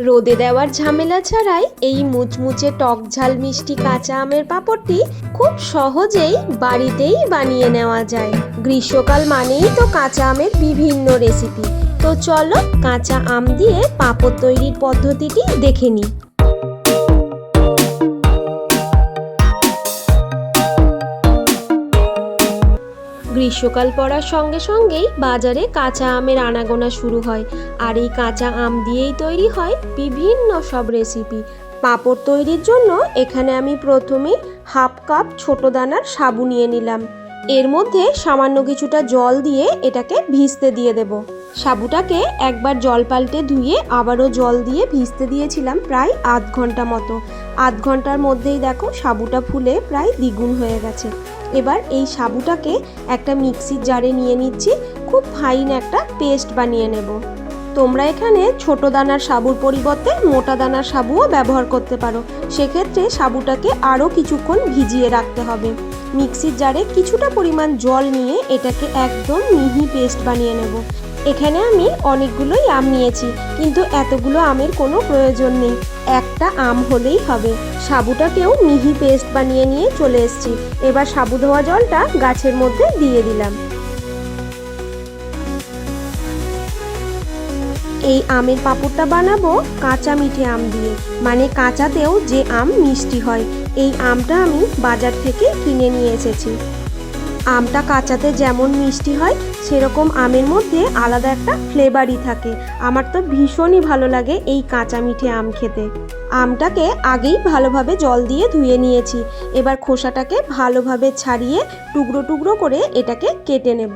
রোদে দেওয়ার ঝামেলা ছাড়াই এই মুচমুচে টক ঝাল মিষ্টি কাঁচা আমের পাঁপড়টি খুব সহজেই বাড়িতেই বানিয়ে নেওয়া যায়। গ্রীষ্মকাল মানেই তো কাঁচা আমের বিভিন্ন রেসিপি তো চলো কাঁচা আম দিয়ে পাঁপড় তৈরির পদ্ধতিটি দেখে নিই। গ্রীষ্মকাল পড়ার সঙ্গে সঙ্গেই বাজারে কাঁচা আমের আনাগোনা শুরু হয়। আর এই কাঁচা আম দিয়েই তৈরি হয় বিভিন্ন সব রেসিপি পাঁপড় তৈরির জন্য এখানে আমি প্রথমে হাফ কাপ ছোট দানার সাবু নিয়ে নিলাম। এর মধ্যে সামান্য কিছুটা জল দিয়ে এটাকে ভিজতে দিয়ে দেব। সাবুটাকে একবার জল পাল্টে ধুয়ে আবারও জল দিয়ে ভিজতে দিয়েছিলাম প্রায় আধ ঘণ্টা মতো। আধ ঘণ্টার মধ্যেই দেখো সাবুটা ফুলে প্রায় দ্বিগুণ হয়ে গেছে। এবার এই সাবুটাকে একটা মিক্সির জারে নিয়ে নিচ্ছি, খুব ফাইন একটা পেস্ট বানিয়ে নেব। তোমরা এখানে ছোট দানার সাবুর পরিবর্তে মোটা দানার সাবুও ব্যবহার করতে পারো। সেক্ষেত্রে সাবুটাকে আরও কিছুক্ষণ ভিজিয়ে রাখতে হবে। মিক্সির জারে কিছুটা পরিমাণ জল নিয়ে এটাকে একদম মিহি পেস্ট বানিয়ে নেব। এখানে আমি অনেকগুলোই আম নিয়েছি, কিন্তু এতগুলো আমের কোনো প্রয়োজন নেই। একটা আম হলেই হবে। সাবুটাকেও মিহি পেস্ট বানিয়ে নিয়ে চলে এসেছি। এবার সাবু ধোয়া জলটা গাছের মধ্যে দিয়ে দিলাম। এই আমের পাঁপড়টা বানাবো কাঁচা মিঠে আম দিয়ে। মানে কাঁচাতেও যে আম মিষ্টি হয়। এই আমটা আমি বাজার থেকে কিনে নিয়ে এসেছি। আমটা কাঁচাতে যেমন মিষ্টি হয়, সেরকম আমের মধ্যে আলাদা একটা ফ্লেভারই থাকে। আমার তো ভীষণই ভালো লাগে এই কাঁচা মিঠে আম খেতে। আমটাকে আগেই ভালোভাবে জল দিয়ে ধুয়ে নিয়েছি। এবার খোসাটাকে ভালোভাবে ছাড়িয়ে টুকরো টুকরো করে এটাকে কেটে নেব।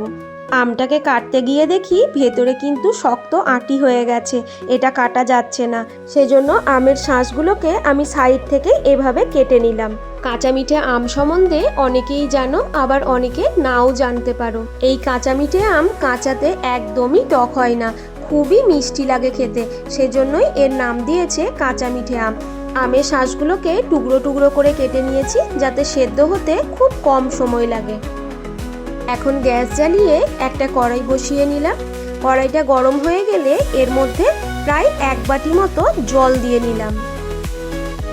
আমটাকে কাটতে গিয়ে দেখি ভেতরে কিন্তু শক্ত আটি হয়ে গেছে। এটা কাটা যাচ্ছে না। সেজন্য আমের শাঁসগুলোকে আমি সাইড থেকে এভাবে কেটে নিলাম। কাঁচা মিঠে আম সম্বন্ধে অনেকেই জানো, আবার অনেকে নাও জানতে পারো। এই কাঁচা মিঠে আম কাঁচাতে একদমই টক হয় না। খুবই মিষ্টি লাগে খেতে। সেজন্যই এর নাম দিয়েছে কাঁচা মিঠে আম। আমের শাঁসগুলোকে টুকরো টুকরো করে কেটে নিয়েছি যাতে সেদ্ধ হতে খুব কম সময় লাগে। এখন গ্যাস জ্বালিয়ে একটা কড়াই বসিয়ে নিলাম। কড়াইটা গরম হয়ে গেলে এর মধ্যে প্রায় এক বাটি মতো জল দিয়ে নিলাম।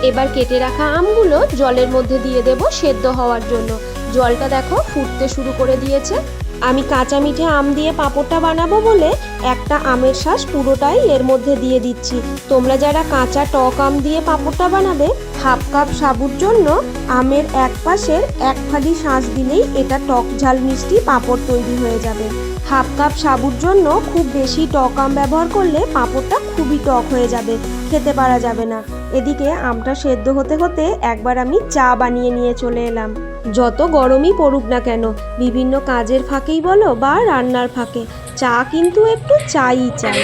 এবার কেটে রাখা আমগুলো জলের মধ্যে দিয়ে দেব সেদ্ধ হওয়ার জন্য। জলটা দেখো ফুটতে শুরু করে দিয়েছে। আমি কাঁচা মিঠে আম দিয়ে পাঁপড়টা বানাবো বলে একটা আমের শ্বাস পুরোটাই এর মধ্যে দিয়ে দিচ্ছি। তোমরা যারা কাঁচা টক আম দিয়ে পাঁপড়টা বানাবে, হাফ কাপ সাবুর জন্য আমের এক পাশের এক ফালি শাঁস দিলেই এটা টক ঝাল মিষ্টি পাঁপড় তৈরি হয়ে যাবে। হাফ কাপ সাবুর জন্য খুব বেশি টক আম ব্যবহার করলে পাঁপড়টা খুবই টক হয়ে যাবে, খেতে পারা যাবে না। এদিকে আমটা সেদ্ধ হতে হতে একবার আমি চা বানিয়ে নিয়ে চলে এলাম। যত গরমই পড়ুক না কেন, বিভিন্ন কাজের ফাঁকেই বলো বা রান্নার ফাঁকে। চা কিন্তু একটু চাই চাই।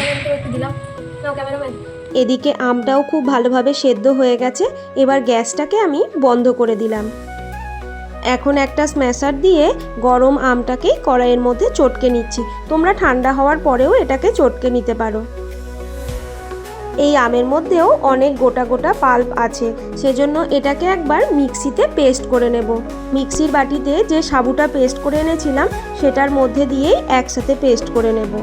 এদিকে আমটাও খুব ভালোভাবে সেদ্ধ হয়ে গেছে, এবার গ্যাসটাকে আমি বন্ধ করে দিলাম। এখন একটা স্ম্যাশার দিয়ে গরম আমটাকে কড়াইয়ের মধ্যে চটকে নিচ্ছি। তোমরা ঠান্ডা হওয়ার পরেও এটাকে চটকে নিতে পারো। এই আমের মধ্যেও অনেক গোটা গোটা পাল্প আছে। সেজন্য এটাকে একবার মিক্সিতে পেস্ট করে নেব। মিক্সির বাটিতে যে সাবুটা পেস্ট করে এনেছিলাম, সেটার মধ্যে দিয়েই একসাথে পেস্ট করে নেব।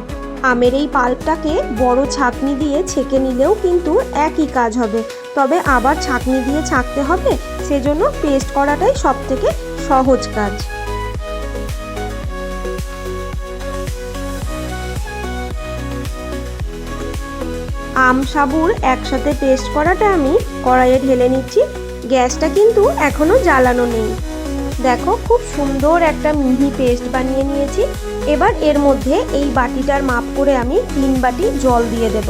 আমের এই পাল্পটাকে বড় ছাঁকনি দিয়ে ছেঁকে নিলেও কিন্তু একই কাজ হবে। তবে আবার ছাঁকনি দিয়ে ছাঁকতে হবে, সেজন্য পেস্ট করাটাই সব থেকে সহজ কাজ। আম সাবুর একসাথে পেস্ট করাটা আমি কড়াইয়ে ঢেলে নিচ্ছি। গ্যাসটা কিন্তু এখনও জ্বালানো নেই। দেখো, খুব সুন্দর একটা মিহি পেস্ট বানিয়ে নিয়েছি। এবার এর মধ্যে এই বাটিটার মাপ করে আমি তিন বাটি জল দিয়ে দেব।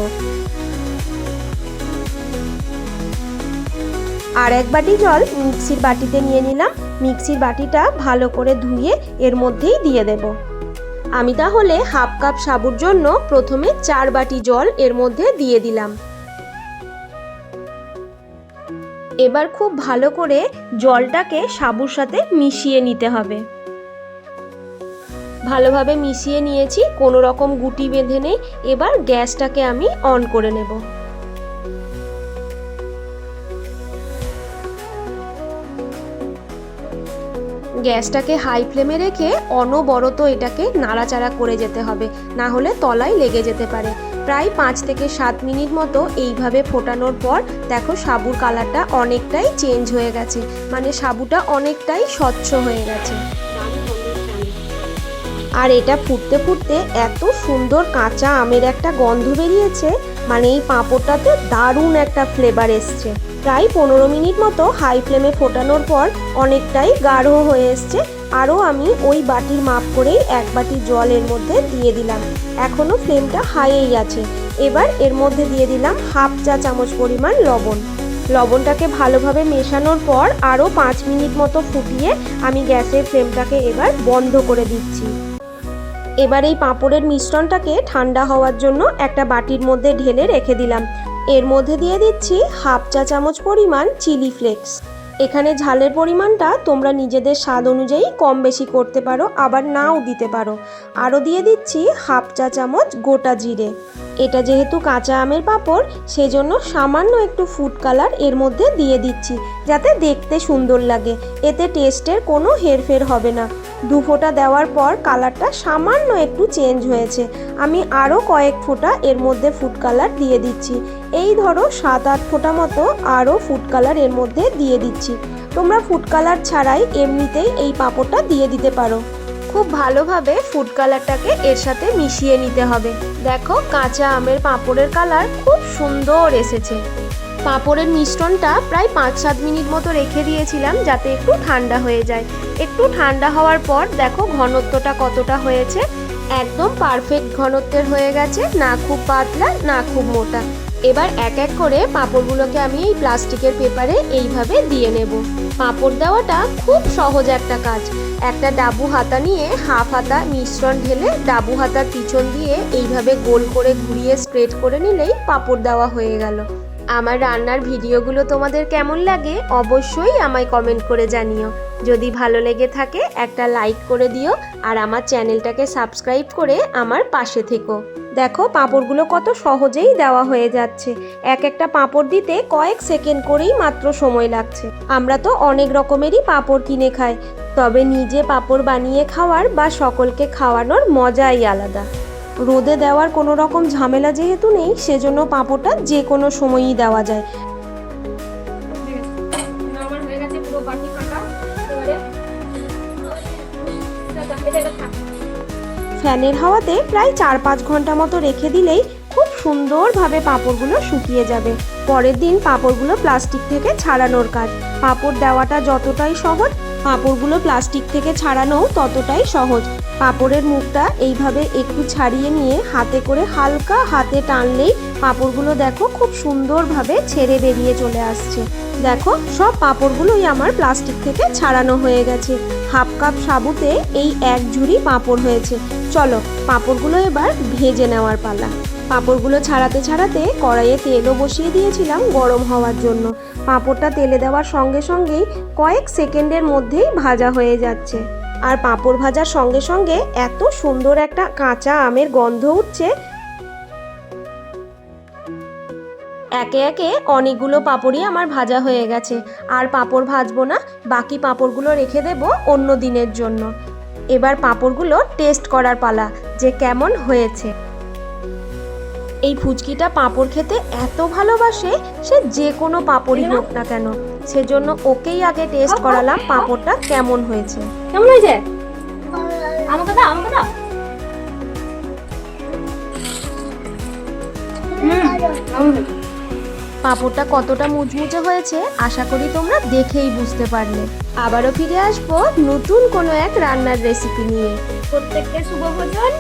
আর এক বাটি জল মিক্সির বাটিতে নিয়ে নিলাম। মিক্সির বাটিটা ভালো করে ধুয়ে এর মধ্যেই দিয়ে দেবো। আমি তাহলে হাফ কাপ সাবুর জন্য প্রথমে চার বাটি জল এর মধ্যে দিয়ে দিলাম। এবার খুব ভালো করে জলটাকে সাবুর সাথে মিশিয়ে নিতে হবে। ভালোভাবে মিশিয়ে নিয়েছি, কোনো রকম গুটি বেঁধে নেই। এবার গ্যাসটাকে আমি অন করে নেব। গ্যাসটাকে হাই ফ্লেমে রেখে অনবরত এটাকে নাড়াচাড়া করে যেতে হবে, না হলে তলায় লেগে যেতে পারে। প্রায় পাঁচ থেকে সাত মিনিট মতো এইভাবে ফোটানোর পর দেখো সাবুর কালারটা অনেকটাই চেঞ্জ হয়ে গেছে মানে সাবুটা অনেকটাই স্বচ্ছ হয়ে গেছে। আর এটা ফুটতে ফুটতে এত সুন্দর কাঁচা আমের একটা গন্ধ বেরিয়েছে মানে এই পাঁপড়টাতে দারুণ একটা ফ্লেভার এসছে। প্রায় পনেরো মিনিট মতো হাই ফ্লেমে ফোটানোর পর অনেকটাই গাঢ় হয়ে এসছে। আরও আমি ওই বাটির মাপ করেই এক বাটি জল এর মধ্যে দিয়ে দিলাম। এখনও ফ্লেমটা হাইয়েই আছে। এবার এর মধ্যে দিয়ে দিলাম হাফ চা চামচ পরিমাণ লবণ। লবণটাকে ভালোভাবে মেশানোর পর আরও পাঁচ মিনিট মতো ফুটিয়ে আমি গ্যাসের ফ্লেমটাকে এবার বন্ধ করে দিচ্ছি। এবার এই পাঁপড়ের মিশ্রণটাকে ঠান্ডা হওয়ার জন্য একটা বাটির মধ্যে ঢেলে রেখে দিলাম। এর মধ্যে দিয়ে দিচ্ছি হাফ চা চামচ পরিমাণ চিলি ফ্লেক্স। এখানে ঝালের পরিমাণটা তোমরা নিজেদের স্বাদ অনুযায়ী কম বেশি করতে পারো, আবার নাও দিতে পারো। আরও দিয়ে দিচ্ছি হাফ চা চামচ গোটা জিরে। এটা যেহেতু কাঁচা আমের পাঁপড়, সেজন্য সামান্য একটু ফুড কালারের মধ্যে দিয়ে দিচ্ছি, যাতে দেখতে সুন্দর লাগে। এতে টেস্টের কোনো হেরফের হবে না। দু ফোঁটা দেওয়ার পর কালারটা সামান্য একটু চেঞ্জ হয়েছে। আমি আরও কয়েক ফোঁটা এর মধ্যে ফুড কালার দিয়ে দিচ্ছি। এই ধরো সাত আট ফোঁটা মতো আরও ফুড কালারের মধ্যে দিয়ে দিচ্ছি। তোমরা ফুড কালার ছাড়াই এমনিতেই এই পাঁপড়টা দিয়ে দিতে পারো। খুব ভালোভাবে ফুড কালারটাকে এর সাথে মিশিয়ে নিতে হবে। দেখো কাঁচা আমের পাঁপড়ের কালার খুব সুন্দর এসেছে। পাঁপড়ের মিশ্রণটা প্রায় পাঁচ সাত মিনিট মতো রেখে দিয়েছিলাম যাতে একটু ঠান্ডা হয়ে যায়। একটু ঠান্ডা হওয়ার পর দেখো ঘনত্বটা কতটা হয়েছে। একদম পারফেক্ট ঘনত্বের হয়ে গেছে, না খুব পাতলা, না খুব মোটা। এবার এক এক করে পাঁপড়গুলোকে আমি এই প্লাস্টিকের পেপারে এইভাবে দিয়ে নেব। পাঁপড় দেওয়াটা খুব সহজ একটা কাজ। একটা ডাবু হাতা নিয়ে হাফ হাতা মিশ্রণ ঢেলে ডাবু হাতার পিছন দিয়ে এইভাবে গোল করে ঘুরিয়ে স্প্রেড করে নিলেই পাঁপড় দেওয়া হয়ে গেল। আমার রান্নার ভিডিওগুলো তোমাদের কেমন লাগে অবশ্যই আমায় কমেন্ট করে জানিও। যদি ভালো লেগে থাকে একটা লাইক করে দিও আর আমার চ্যানেলটাকে সাবস্ক্রাইব করে আমার পাশে থেকো। দেখো পাঁপড়গুলো কত সহজেই দেওয়া হয়ে যাচ্ছে। এক একটা পাঁপড় দিতে কয়েক সেকেন্ড করেই মাত্র সময় লাগছে। আমরা তো অনেক রকমেরই পাঁপড় কিনে খাই, তবে নিজে পাঁপড় বানিয়ে খাওয়ার বা সকলকে খাওয়ানোর মজাই আলাদা। রোদে দেওয়ার কোনো রকম ঝামেলা যেহেতু নেই, সেজন্য পাঁপড়টা যে কোনো সময়ই দেওয়া যায়। ফ্যানের হাওয়াতে প্রায় চার পাঁচ ঘণ্টা মতো রেখে দিলেই খুব সুন্দরভাবে পাঁপড়গুলো শুকিয়ে যাবে। পরের দিন পাঁপড়গুলো প্লাস্টিক থেকে ছাড়ানোর কাজ। পাঁপড় দেওয়াটা যতটাই সহজ পাঁপড়গুলো প্লাস্টিক থেকে ছাড়ানোও ততটাই সহজ। পাঁপড়ের মুখটা এইভাবে একটু ছাড়িয়ে নিয়ে হাতে করে হালকা হাতে টানলেই পাঁপড়গুলো দেখো খুব সুন্দরভাবে ছেড়ে বেরিয়ে চলে আসছে। দেখো, সব পাঁপড়গুলোই আমার প্লাস্টিক থেকে ছাড়ানো হয়ে গেছে। হাফ কাপ সাবুতে এই এক ঝুড়ি পাঁপড় হয়েছে। চলো, পাঁপড়গুলো এবার ভেজে নেওয়ার পালা। পাঁপড়গুলো ছাড়াতে ছাড়াতে কড়াইয়ে তেলও বসিয়ে দিয়েছিলাম গরম হওয়ার জন্য। পাঁপড়টা তেলে দেওয়ার সঙ্গে সঙ্গেই কয়েক সেকেন্ডের মধ্যেই ভাজা হয়ে যাচ্ছে। আর পাঁপড় ভাজার সঙ্গে সঙ্গে এত সুন্দর একটা কাঁচা আমের গন্ধ উঠছে। একে একে অনেকগুলো পাঁপড়ই আমার ভাজা হয়ে গেছে। আর পাঁপড় ভাজবো না, বাকি পাঁপড়গুলো রেখে দেব অন্য দিনের জন্য। এবার পাঁপড়গুলো টেস্ট করার পালা, যে কেমন হয়েছে। এই ফুচকিটা পাঁপড় খেতে এত ভালোবাসে সে যে কোনো পাঁপড়ই হোক না কেন। সেজন্য ওকেই আগে টেস্ট করালাম পাঁপড়টা কেমন হয়েছে। কেমন হয়েছে? আমাকে দাও আমাকে দাও? পাঁপড়টা কতটা মুচমুচে হয়েছে আশা করি তোমরা দেখেই বুঝতে পারলে। আবারও ফিরে আসব নতুন কোনো এক রান্নার রেসিপি নিয়ে। প্রত্যেককে শুভ ভোজন।